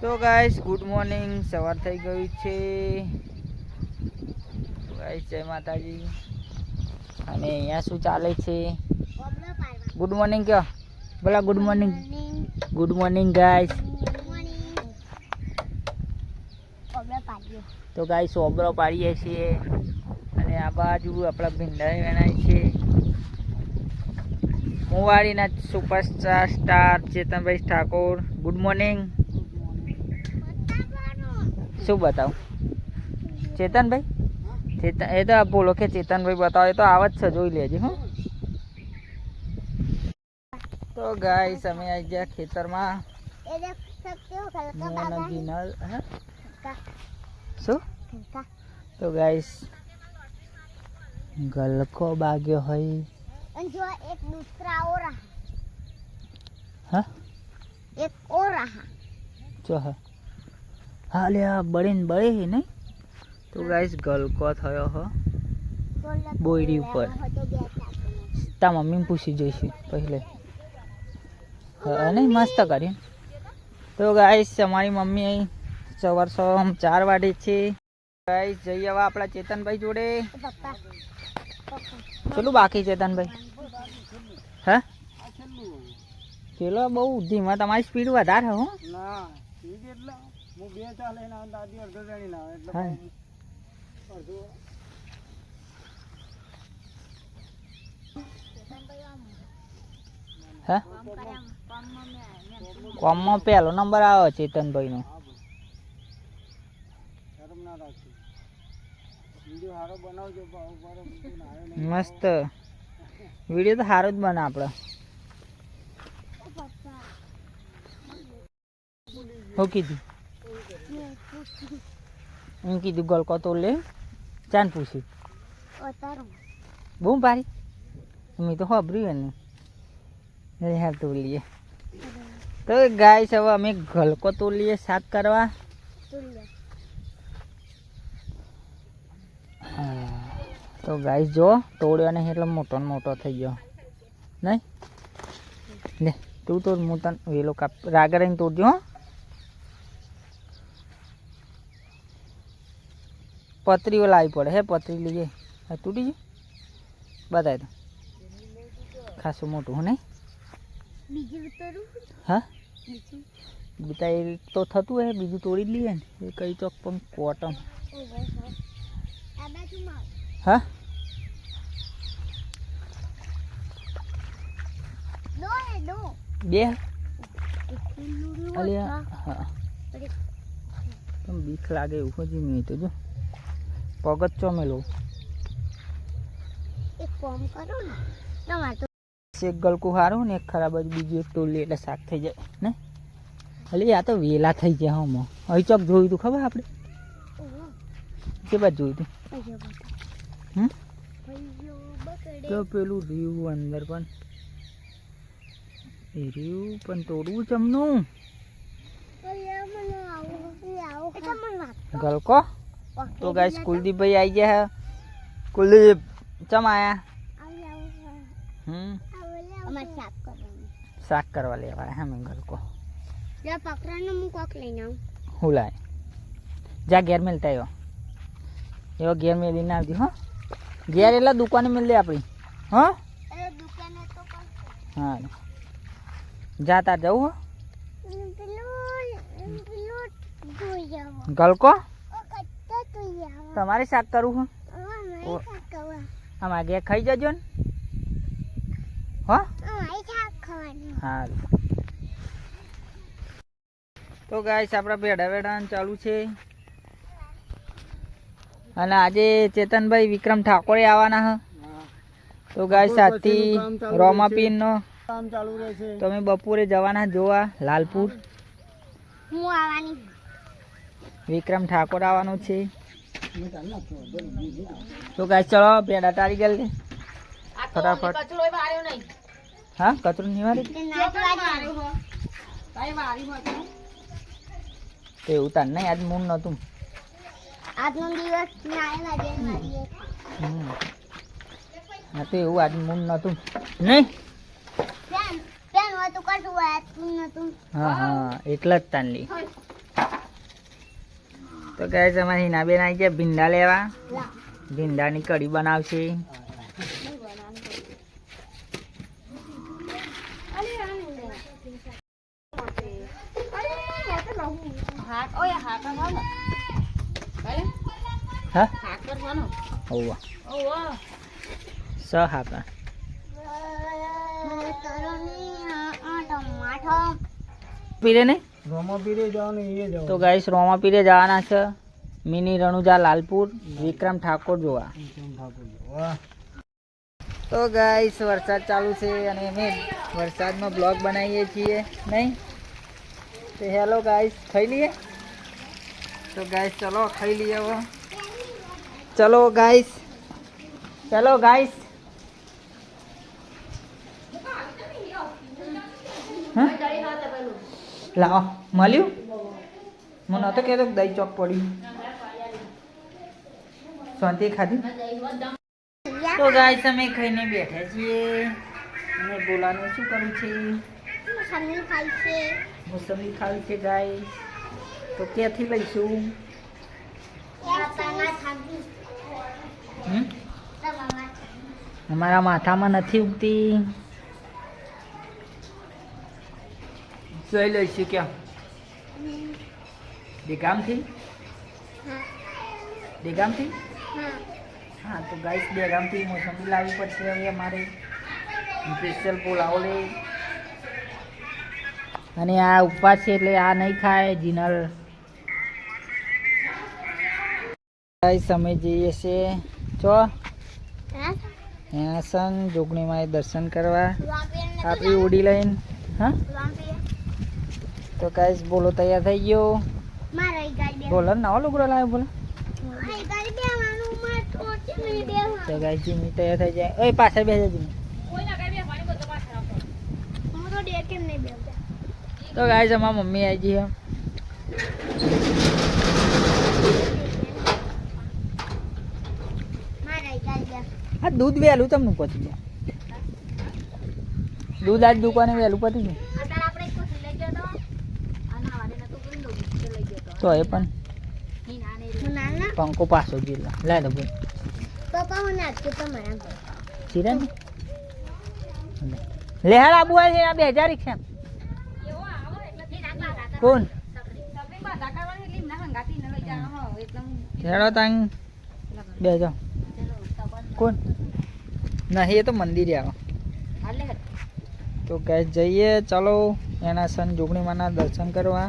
તો guys good morning સવાર થઈ ગયું છે. ગાઈસ જય માતાજી. અને અહીંયા શું ચાલે છે? ગુડ મોર્નિંગ કયો? બોલા good morning good morning guys તો ગાઈસ ઓબરો પાડીએ છીએ. અને આ બાજુ આપણા ભીંડા વેણાય છે. મુવાડીના superstar star Chetanbhai Thakor. Good morning શું બતાવું? ચેતનભાઈ? ચેતન એ તો બોલો કે ચેતનભાઈ બતાવો એ તો આવ જ છે જોઈ લેજે હું. તો ગાઈસ અમે આવી ગયા ખેતરમાં. શું? તો ગાઈસ ગલકો બાગ્યો હોય. જો ઓરા. હા? એક ઓરા. જો હા. હાલે આ બળે ને બળે હે નહીં? તો ગાઈસ ગલકો થયો હો. બોયડી ઉપર. તા મમ્મી પૂછી જઈશું પહેલે. હા નહીં, મસ્ત કરી. તો ગાઈસ અમારી મમ્મી અહીં સવાર સવાર ચાર વાગે છે. ગાઈસ જઈ આવા આપણા ચેતનભાઈ જોડે. કેટલું બાકી ચેતનભાઈ? હા? પેલો બહુ ધીમા, તમારી સ્પીડ વધારે હો. હું બે ચા લઈને આવે દાદી અડધો જણી ના એટલે અડધો. કોમમાં પહેલો નંબર આવે ચેતનભાઈનો. શરમ ના મસ્ત. વીડિયો તો સારો જ બને આપણે હું કીધું? હું કીધું ગલકો તો લે. ચાન પૂછી. બહુ ભારી. અમે તો સાંભળ્યું એને. હા તો લઈએ. તો ગાય હવે અમે ગલકો તો લઈએ સાફ કરવા. તો ગાઈસ જો તોડ્યો નહીં એટલે મોટો મોટો થઈ ગયો. નહીં? ને તું તો મોટા વેલો કાપ રાગર તોડજો હા. પથરીઓ આવી પડે હે પથરી લઈએ હા તૂટી જ બતાવી દો ખાસું મોટું હું નહીં? હા? બતા તો થતું હે બીજું તોડી જ લઈએ ને. એ કઈ ચોક પણ કોટમ હા. બે? અલ્યા હા. પણ બીક લાગે એવું હજી નહીં તો જો. પગથિયો મેલો એક કોમ કરો ને. તમારે એક ગલકું સારું ને એક ખરાબ જ બીજું એક ટોલી એટલે શાક થઈ જાય ને? એટલે આ તો વેલા થઈ ગયા હમ અહીં ચોક જોયું હતું ખબર આપણે કે બાજુ જોયું હતું તો પેલું રીવું અંદર પણ. એ રીવું પણ તોડવું જમનું ગલકો? તો ગાઈસ કુલદીપભાઈ આવી ગયા હે. કુલદીપ ચમ આયા? હમ? શાક કરવા લેવા હે મેં ગલકો જ્યાં પકડાનો હું કોક લઈને આવું. હું લાય. જા ઘેર મેલતા આવ્યો એવો ઘેર મેલીને આવજો હો. ઘેર એટલે દુકાને મેલ આપણી. હો? હા જા તાર જવું હો. ગલકો તમારે શાક કરવું હું? અમારે ઘેર ખાઈ જજો ને. હો? હા તો ગાઈસ આપણા ભેડા વેડાન ચાલુ છે. અને આજે ચેતનભાઈ વિક્રમ ઠાકોરે આવવાના હ. તો ગાય સાથી કામ ચાલુ રોમાપીનનો કામ ચાલુ રહેશે. તો અમે બપોરે જવાના જોવા લાલપુર. હું આવવાની. વિક્રમ ઠાકોર આવવાનો છે. તો ગાય ચલો ભેડા તારી ગયેલ છે ફટાફટ. હા કચરો તો. એવું તાર નહીં આજ મૂન આજનો દિવસ હમ. હા તો એવું આજ મૂળ નહોતું. નહીં? નતું હા હા એટલા જ તાન લી. તો ગાઈસ અમારે હિનાબેન આવી ગયા ભીંડા લેવા. ભીંડાની કઢી બનાવશે. સ હાકા પીરે. ને રોમા પીરે જાઓ એ જાઓ તો ગાઈસ રોમા પીરે જવાના છે. મિની રણુજા લાલપુર વિક્રમ ઠાકોર જોવા. તો ગાઈસ વરસાદ ચાલુ છે અને અમે વરસાદનો બ્લોગ બનાવીએ છીએ નહીં? તો હેલો ગાઈસ ખાઈ લઈએ? તો ગાઈસ ચલો ખાઈ લઈએ હવે. ચલો ગાઈસ ચલો ગાઈસ હા? લાવો મળ્યું? હું નતો કહેતો દહીં ચોક પડ્યું. શાંતિ ખાધી? તો ગાય તમે ખાઈને બેઠા છીએ. અને બોલાનું શું કરવું છે? મોસંબી ખાવી છે ગાય તો ક્યાંથી લઈશું? અમારા માથામાં નથી ઉગતી. જોઈ લઈશું ક્યાં દેગામથી હા દેગામથી હા હા તો ગાઈસ દેગામથી મોસંબી લાવવી પડશે હવે અમારે સ્પેશિયલ પુલાવ લે અને આ ઉપવાસ છે એટલે આ નહીં ખાય જીનલ ગાઈસ અમે જઈએ છીએ ચો હા સંગ જોગણીમાં દર્શન કરવા આપણી ઉડી લઈને હા તો ગાઈસ બોલો તૈયાર થઈ ગયો? બોલો ને નવો લુગડો લાવ્યો બોલો. તો ગાઈસ જીમી તૈયાર થઈ જાય. ઓય પાછળ બેસી જીમી. તો ડે કેમ નહીં ગાઈસ અમારા મમ્મી આવી ગઈ. મારે દૂધ વહેલું તમને પતી ગયું? દૂધ આજ દુકાને વહેલું પતી ગયું અત્યારે આપણે એક કોસી લઈ ગયો તો અને આવાને નતો કોઈ લો લઈ ગયો તો એ પણ પંકો પાસો ગયેલા લાય દો ભાઈ. પપ્પા હું નાચું તમારા મારા ચીરે ને? લેહાર આબુ આવે છે, આ બે હજાર રિક્ષા કોણ? હેડો તાંગ બે કોણ? નહીં, એ તો મંદિરે આવો. તો ગેસ જઈએ, ચાલો. એના સન જોગણીમાના દર્શન કરવા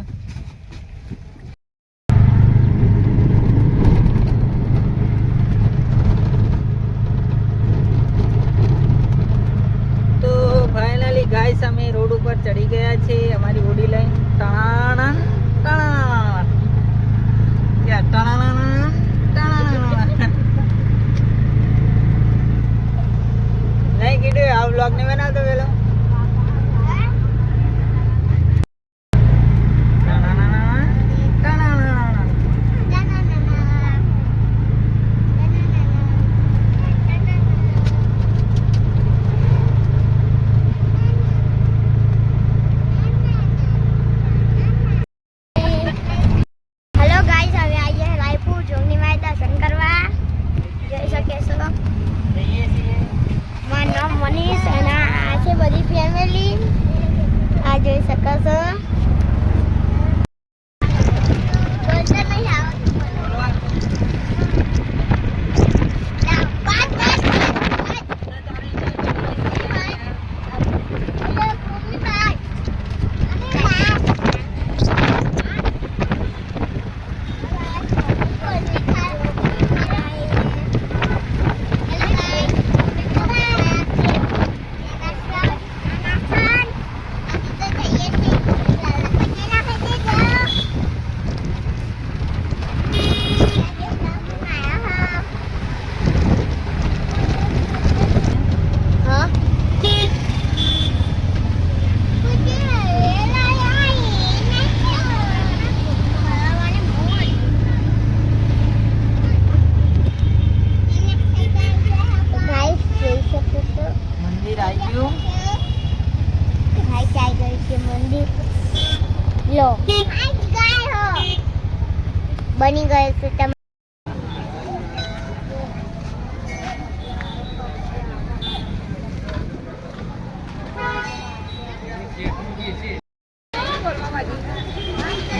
તો ફાઇનલી ગાઈસ અમે રોડ ઉપર ચડી ગયા છે. અમારી ઓડી લાઈન ટાણા ટાણા ક્યાં ટાણા ટાણા નહીં કીધું, આ બ્લોગ ને બનાવતો પેલો.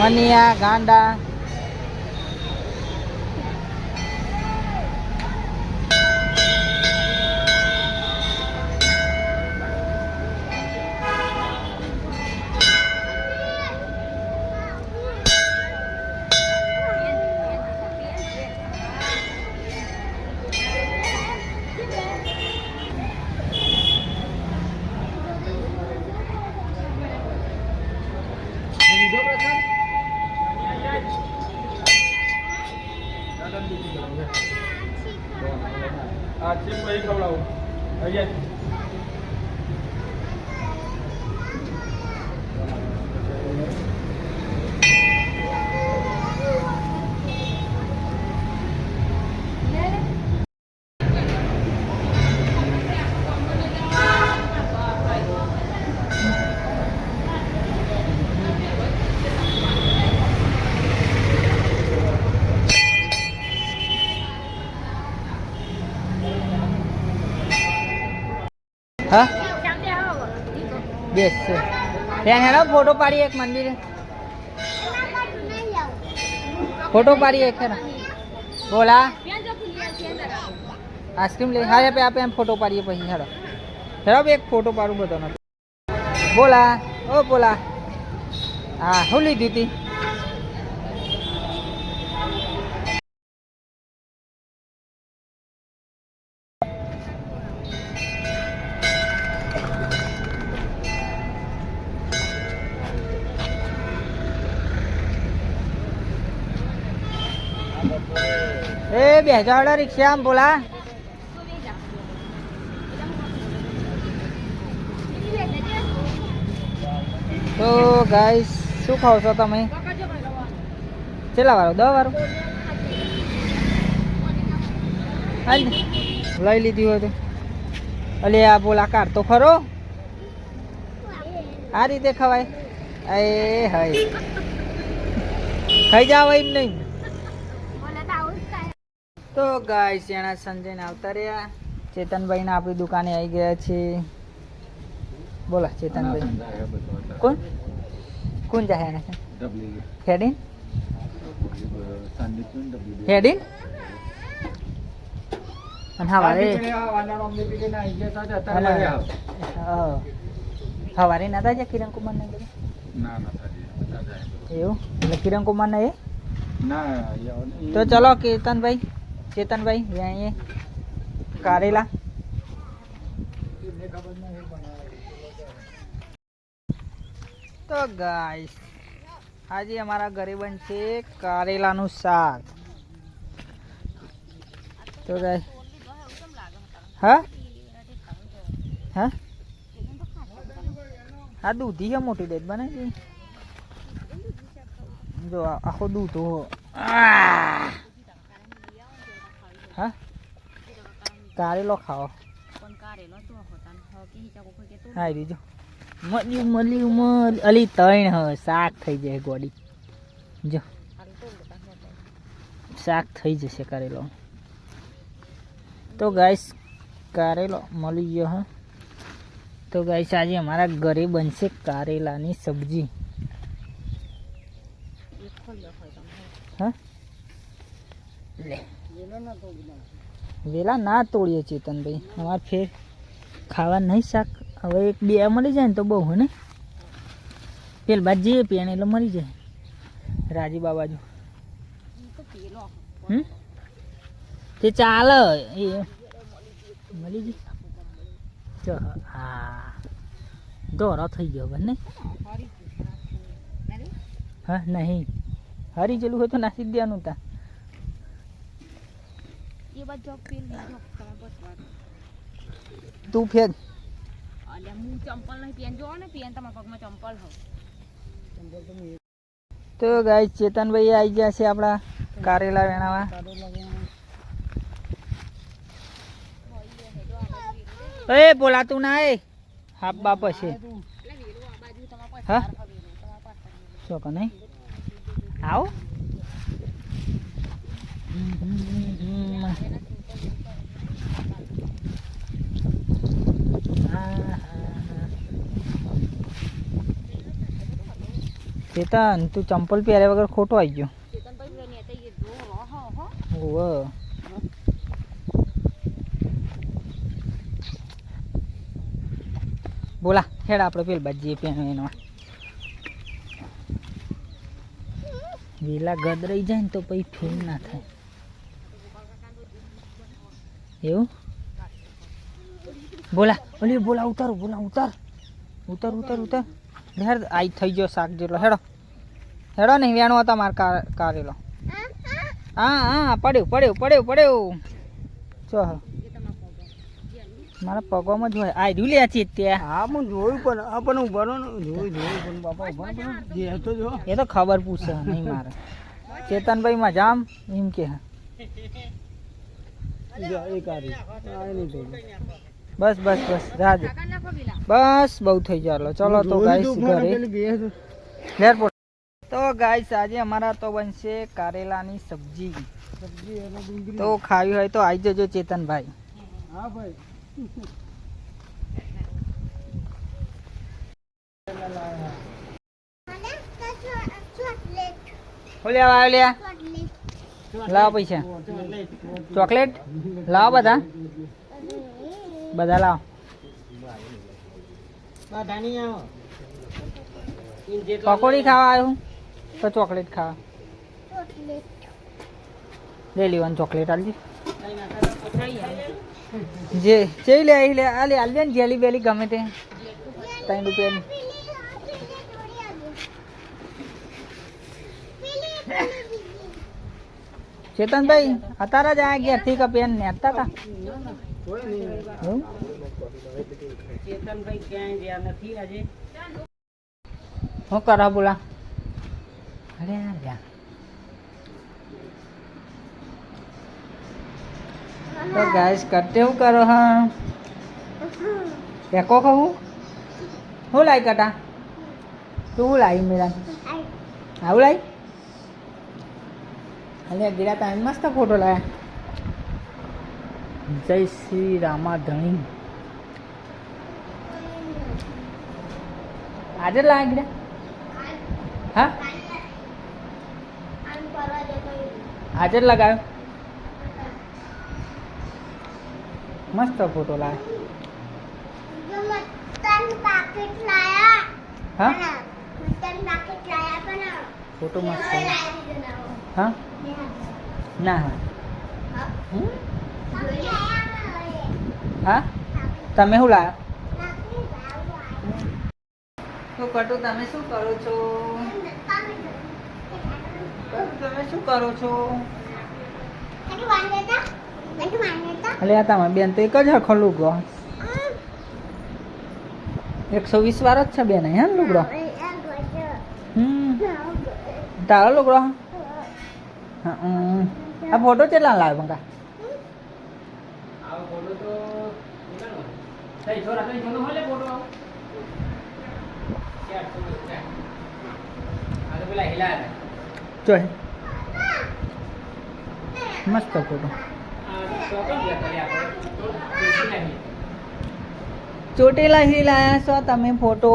મનિયા ગાંડા Egyet. બેસ છે ત્યાં હેડો, ફોટો પાડીએ એક મંદિરે. ફોટો પાડીએ એક હેરા બોલા. આઈસ્ક્રીમ લઈ, હા, આપે આપે એમ ફોટો પાડીએ પછી હેરો હેરો એક ફોટો પાડું બધાનો બોલા. ઓ, બોલા. હા શું લીધી હતી. એ બે હજાર રિક્ષા, આમ બોલા. તો ગાઈસ, શું ખાવ છો તમે? કેટલા વાળો દસ વાળો લઈ લીધી હોય તો. અલે, આ બોલા કાઢ તો ખરો. આ રીતે ખવાય. એ હઈ ખાઈ જાવ એમ નહીં. તો ગાય એના સંજયને આવતા રહ્યા? ચેતનભાઈને આપણી દુકાને આવી ગયા છે. બોલા ચેતનભાઈ. કોણ? કોણ જાહે એને હેડીન હેડીન હવારે નતા જાય કિરણ કુમાર ને ના ના એવું? એટલે કિરણ કુમાર ને એ? તો ચલો કેતનભાઈ. ચેતનભાઈ અહીંયા કારેલા. તો ગાઈસ, આજે અમારા ઘરે બનશે કારેલાનું શાક. તો ગાય હા? હા? હા દૂધી છે, મોટી ડેટ બનાવી જો આખો દૂધ હો. આહ! હા કારેલો ખાઓ હા રીજો મળ્યું મળ્યું મળ અલી તૈણ હ શાક થઈ જાય ગોડી જો શાક થઈ જશે કારેલો તો ગાઈસ કારેલો મળી ગયો હ તો ગાઈસ આજે અમારા ઘરે બનશે કારેલાની સબ્જી હા લે વેલા ના તોડીએ ચેતનભાઈ. અમારે ફેર ખાવા નહીં શાક. હવે એક બે મળી જાય ને તો બહુ ને? પેલ બાદ જઈએ, પીણે એટલે મળી જાય. રાજી બાબાજુ. હમ? તે ચાલે. એ મળી જાય ચો હા. દોરો થઈ ગયો બંને હા, નહીં. હરી જેલું હોય તો નાસી દેવાનું તા. એ બધો પીલ લીધો તમે બસ વાત તું ફેર. અલ્યા હું ચંપલ નહીં પહેન જો ને પહેન તમારા પગમાં ચંપલ હો તો ગાય ચેતનભાઈ આવી ગયા છે આપણા કારેલા વેણાવા. એ બોલાતું ના એ. હાપ બાપ છે હા? શું કે નહીં. આવો. ચેતન તું ચંપલ પહેર્યા વગર ખોટો આવી ગયો. ઓવે. બોલા હેડ આપણે પેલ બાજીએ પેન એનો. વેલા ગદરાઈ જાય ને તો પછી ફીલ ના થાય. એવું? બોલા. ઓલી બોલા ઉતાર બોલા ઉતાર. ઉતાર ઉતાર ઉતાર. હેડ આઈ થઈ ગયો શાક જેટલો. હેડો. હેડો ને વેણો હતા માર કાર કારેલો હા હા પડ્યું પડ્યું પડ્યું પડ્યું. ચો મારા પગોમાં જ હોય. આ રહ્યું છે ત્યાં હા હું જોયું પણ આ પણ હું ભરો જોયું જોયું પણ બાપા ઊભા જે તો જો. એ તો ખબર પૂછે નહીં મારે. ચેતનભાઈ જામ એમ કે. જો એક આરી આ નહીં બસ બસ બસ રાજ બસ બહુ થઈ ગયો ચલો તો ગાઈસ ઘરે. એરપોર્ટ તો ગાઈસ આજે અમારા તો બનશે કારેલાની સબ્જી. તો ખાવી હોય તો આવી જજો ચેતનભાઈ. હા ભાઈ. ઓલ્યા લાવો પૈસા. ચોકલેટ? લાવો બધા. બધા લાવ. પકોડી ખાવા આવ્યું તો ચોકલેટ ખાવા? લઈ લેવાનું ચોકલેટ આલજી જે જે લે આવી લે આ લે ને જેલી બેલી ગમે તે. ત્રણ રૂપિયાની. ચેતનભાઈ અત્યારે જ આ ઘેરથી કે પેન નેતા હતા હું કરો બોલા અરે તો ગાઈસ કરતે હું કરો હા એકો કહું હું લાઈ કટા તું હું લાવી મેરા આવું લાવી અલે ગીરા ટાઈમ મસ્ત ફોટો લાયા જય શ્રી રામા ધણી આજે લાયા ગીરા હા? આજે જ લગાવ્યો મસ્ત ફોટો લાવ્યો હા? ફોટો મસ્ત હા? ના હા. હમ? હા? તમે શું લાવ્યા? શું કટુ તમે શું કરો છો? તમે શું કરો છો? અલે આ બેન તો એક જ હખો લુગડો. એકસો વીસ વાર જ છે બેન હે ને લુગડો? હમ. તારો લુગડો? હા. આ ફોટો કેટલા લાવ્યો બંકા જોઈ મસ્ત ફોટો ચોટીલા હી આવ્યા છો તમે ફોટો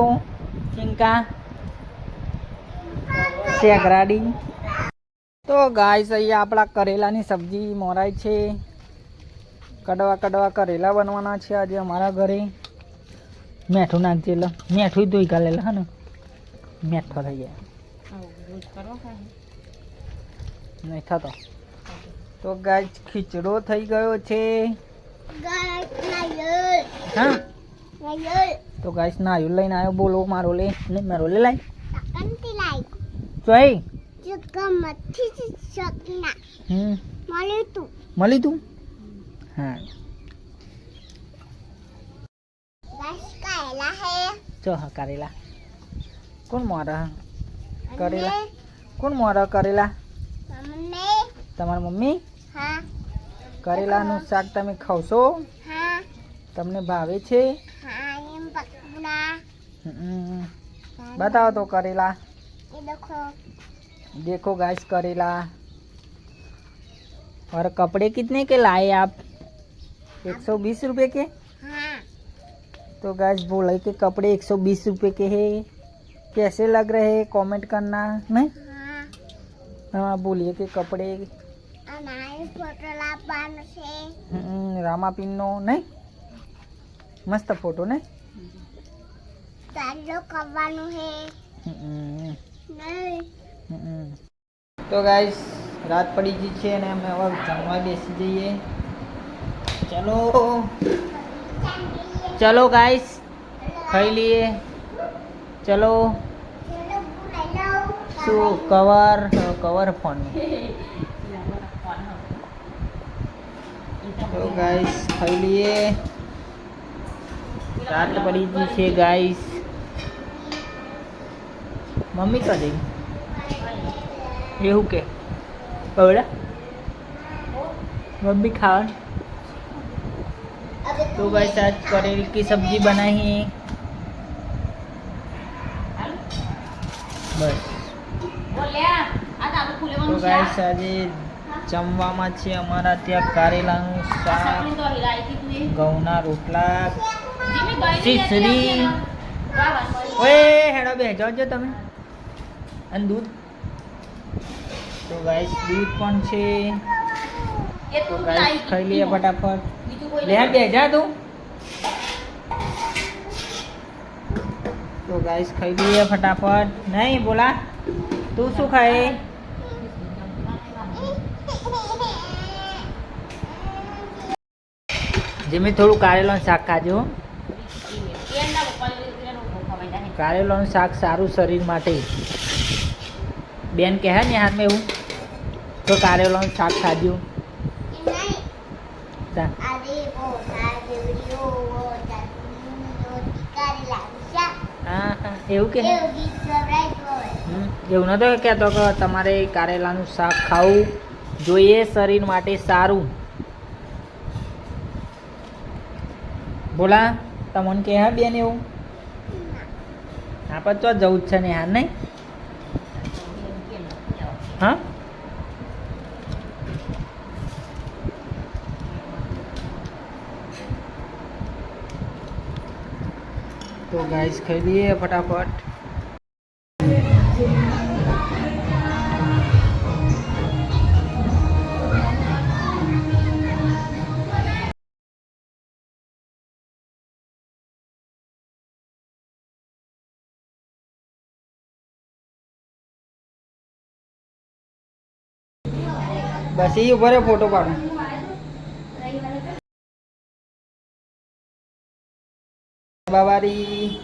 ચિંકા શેકરાડી તો ગાય અહીંયા આપણા કરેલાની સબ્જી મોરાય છે. કડવા કડવા કરેલા બનવાના છે આજે અમારા ઘરે. મેઠું નાખજે એટલે મેઠું ધોઈ કાલે હા ને મેઠો થઈ જાય. નહીં થતો. તો ગાય ખીચડો થઈ ગયો છે. હા? તો ગાઈસ નાયું લઈને આવ્યો બોલો મારો લે. ને મારો લે લાઈ ચોઈ હમ. મળી તું? હા ચો હા કરેલા કોણ મોરા કરેલા કોણ મોરા કરેલા તમારા મમ્મી હા કરેલાનું શાક તમે ખાવશો હા તમને ભાવે છે હા એમ પકડા હમ. બતાવો તો કરેલા એ દેખો દેખો ગાઈસ કરેલા और कपड़े कितने के लाए आप एक सौ बीस रुपये के हाँ तो गैस बोले कि कपड़े एक सौ बीस रुपये के हैं कैसे लग रहे हैं कमेंट करना नहीं હા हाँ बोलिए कि कपड़े અમારી ફોટો લાવવાનો છે હમ, રામાપીનનો નહીં મસ્ત ફોટો ને ચાલો કરવાનું છે હમ, નહીં હમ. તો ગાઈસ રાત પડી ગઈ છે અને અમે હવે જમવા બેસી જઈએ ચલો ચલો ગાઈસ ખાઈ લઈએ ચલો ચલો હેલો શું કવર કવર ફોન તો ગાઈસ ખાઈ લઈએ રાત પડી ગઈ છે ગાઈસ મમ્મી કદી એવું કે બવડા મમ્મી ખાવાનું तो गाइस आज करेल की सब्जी बनाई है બસ તો ગાઈસ આજે જમવામાં છે અમારા ત્યાં કારેલાનું શાક ઘઉંના રોટલા ખીચડી ઓએ હેડો બે જો તમે અને દૂધ તો ગાઈસ દૂધ પણ છે તો ગાઈસ ખાઈ લઈએ ફટાફટ લે બે જા તું. તો ગાઈસ ખાઈ લઈએ ફટાફટ. નહીં, બોલા. તું શું ખાય જેમી થોડું કારેલાનું શાક ખાજો. કારેલાનું શાક સારું શરીર માટે. બેન કહે ને હાથમાં એવું. તો કારેલાનું શાક ખાજો નહીં તા. આજે બોટા જેવડીઓ બોટા ટીકારી લાગશે હા હા એવું કે? એવું નતો કહેતો કે તમારે કારેલાનું શાક ખાવું જોઈએ શરીર માટે સારું. બોલા તમને કે હા બેન એવું? આપણે તો જવું જ છે ને યાર નહીં? હા? તો ગાઈસ ખાઈ લઈએ ફટાફટ બસ એ ઊભો રહ્યો ફોટો બાબારી